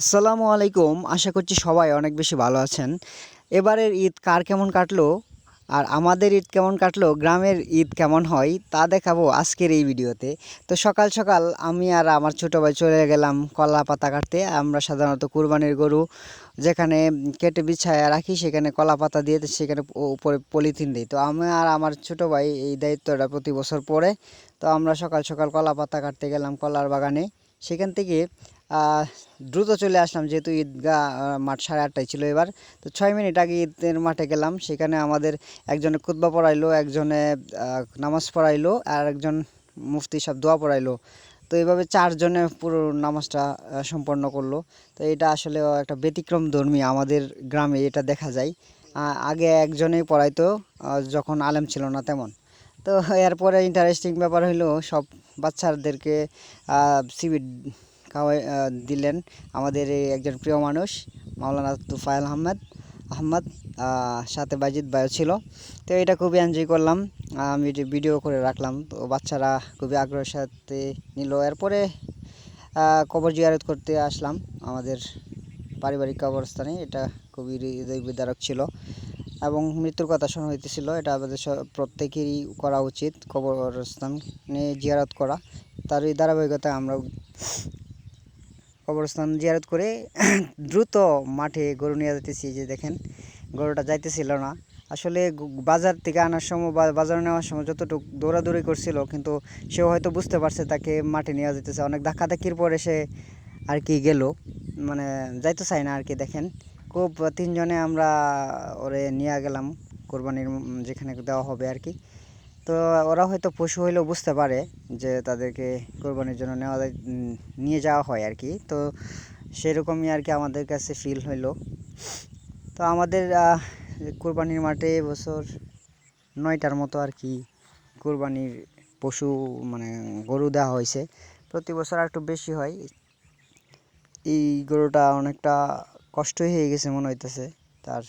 আসসালামু আলাইকুম। আশা করছি সবাই অনেক বেশি ভালো আছেন। এবারের ঈদ কার কেমন কাটলো? আর আমাদের ঈদ কেমন কাটলো? গ্রামের ঈদ কেমন হয়? তা দেখাবো আজকের এই ভিডিওতে। তো সকাল সকাল আমি আর আমার ছোটো ভাই চলে গেলাম কলা পাতা কাটতে। আমরা সাধারণত কুরবানির গরু যেখানে কেটে বিছায় রাখি, সেখানে কলা পাতা দিয়ে সেখানে উপরে পলিথিন দিই। তো আমি আর আমার ছোটো ভাই এই দায়িত্বটা প্রতি বছর পড়ে। তো আমরা সকাল সকাল কলা পাতা কাটতে গেলাম কলার বাগানে। সেখান থেকে দ্রুত চলে আসলাম, যেহেতু ঈদগাহ মাঠ সাড়ে আটটায় ছিল এবার। তো ছয় মিনিট আগে ঈদের মাঠে গেলাম, সেখানে আমাদের একজনে খুতবা পড়াইলো, একজনে নামাজ পড়াইলো, আর একজন মুফতি সব দোয়া পড়াইলো। তো এইভাবে চারজনে পুরো নামাজটা সম্পন্ন করল। তো এটা আসলে একটা ব্যতিক্রম ধর্মী আমাদের গ্রামে এটা দেখা যায়। আগে একজনেই পড়াইতো যখন আলেম ছিল না তেমন। তো এরপরে ইন্টারেস্টিং ব্যাপার হলো সব বাচ্চাদেরকে সিবিট খাওয়াই দিলেন আমাদের এই একজন প্রিয় মানুষ, মাওলানা তুফাইল আহমেদ, আহমদ সাথে বাজিদ ভাইও ছিল। তো এটা খুবই এনজয় করলাম। আমি ভিডিও করে রাখলাম, তো বাচ্চারা খুবই আগ্রহের সাথে নিল। এরপরে কবর জিয়ারত করতে আসলাম। আমাদের পারিবারিক কবরস্থানে, এটা খুবই হৃদয় বিদারক ছিল। এবং মৃত্যুর কথা শোনা হইতেছিল, এটা আমাদের প্রত্যেকেরই করা উচিত, কবরস্থানে জিয়ারত করা। তারই ধারাবাহিকতায় আমরা কবরস্থান জিয়ারত করে দ্রুত মাঠে গরু নিয়ে যেতেছি যে দেখেন, গরুটা যাইতেছিল না। আসলে বাজার থেকে আনার সময় বা, বাজারে নেওয়ার সময় যতটুকু দৌড়াদৌড়ি করছিল, কিন্তু সেও হয়তো বুঝতে পারছে তাকে মাঠে নিয়ে যেতেছে অনেক ধাক্কাধাক্কির পরে সে আর কি গেল। মানে যাইতে চাই না আর কি, দেখেন। খুব তিনজনে আমরা ওরে নিয়ে গেলাম, কোরবানির যেখানে দেওয়া হবে আর কি। তো ওরা হয়তো পশু হইলেও বুঝতে পারে যে তাদেরকে কোরবানির জন্য নেওয়া নিয়ে যাওয়া হয় আর কি। তো সেরকমই আর কি আমাদের কাছে ফিল হইল। তো আমাদের কোরবানির মাঠে এবছর নয়টার মতো আর কি কোরবানির পশু মানে গরু দেওয়া হয়েছে। প্রতি বছর আর একটু বেশি হয়। এই গরুটা অনেকটা কষ্টই হয়ে গেছে মনে হইতেছে। তার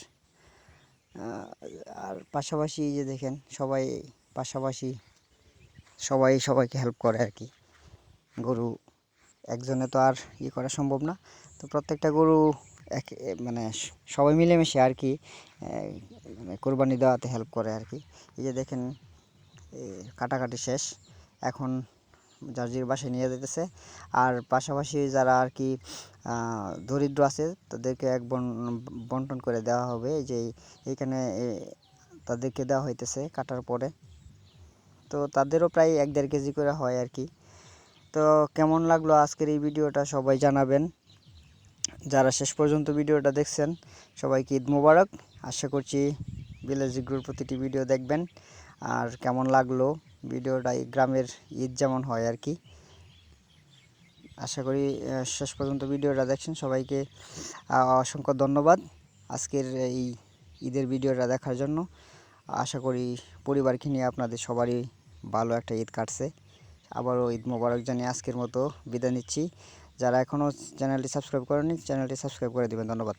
আর পাশাপাশি যে দেখেন সবাই পাশাপাশি সবাই সবাইকে হেল্প করে আর কি। গরু একজনে তো আর ই করা সম্ভব না। তো প্রত্যেকটা গরু এক মানে সবাই মিলেমিশে আর কি মানে কোরবানি দেওয়াতে হেল্প করে আর কি। এই যে দেখেন কাটাকাটি শেষ। এখন যার বাসায় নিয়ে যেতেছে আর পাশাপাশি যারা আর কি দরিদ্র আছে, তাদেরকে এক বন, বন্টন করে দেওয়া হবে। যে এইখানে তাদেরকে দেওয়া হইতেছে কাটার পরে। তো তাদেরও প্রায় এক দেড় কেজি করে হয় আর কি। তো কেমন লাগল আজকের এই ভিডিওটা সবাই জানাবেন। যারা শেষ পর্যন্ত ভিডিওটা দেখছেন, সবাইকে ঈদ মোবারক। আশা করছি ভিলেজ গ্রুর প্রতিটি ভিডিও দেখবেন। আর কেমন লাগল ভিডিওটা গ্রামের ঈদ যেমন হয় আর কি। আশা করি শেষ পর্যন্ত ভিডিওটা দেখছেন। সবাইকে অসংখ্য ধন্যবাদ আজকের এই ঈদের ভিডিওটা দেখার জন্য। আশা করি পরিবারকে নিয়ে আপনাদের সবারই ভালো একটা ঈদ কাটছে। আবারও ঈদ মোবারক জানিয়ে আজকের মতো বিদায় নিচ্ছি। যারা এখনও চ্যানেলটি সাবস্ক্রাইব করেনি চ্যানেলটি সাবস্ক্রাইব করে দেবেন। ধন্যবাদ।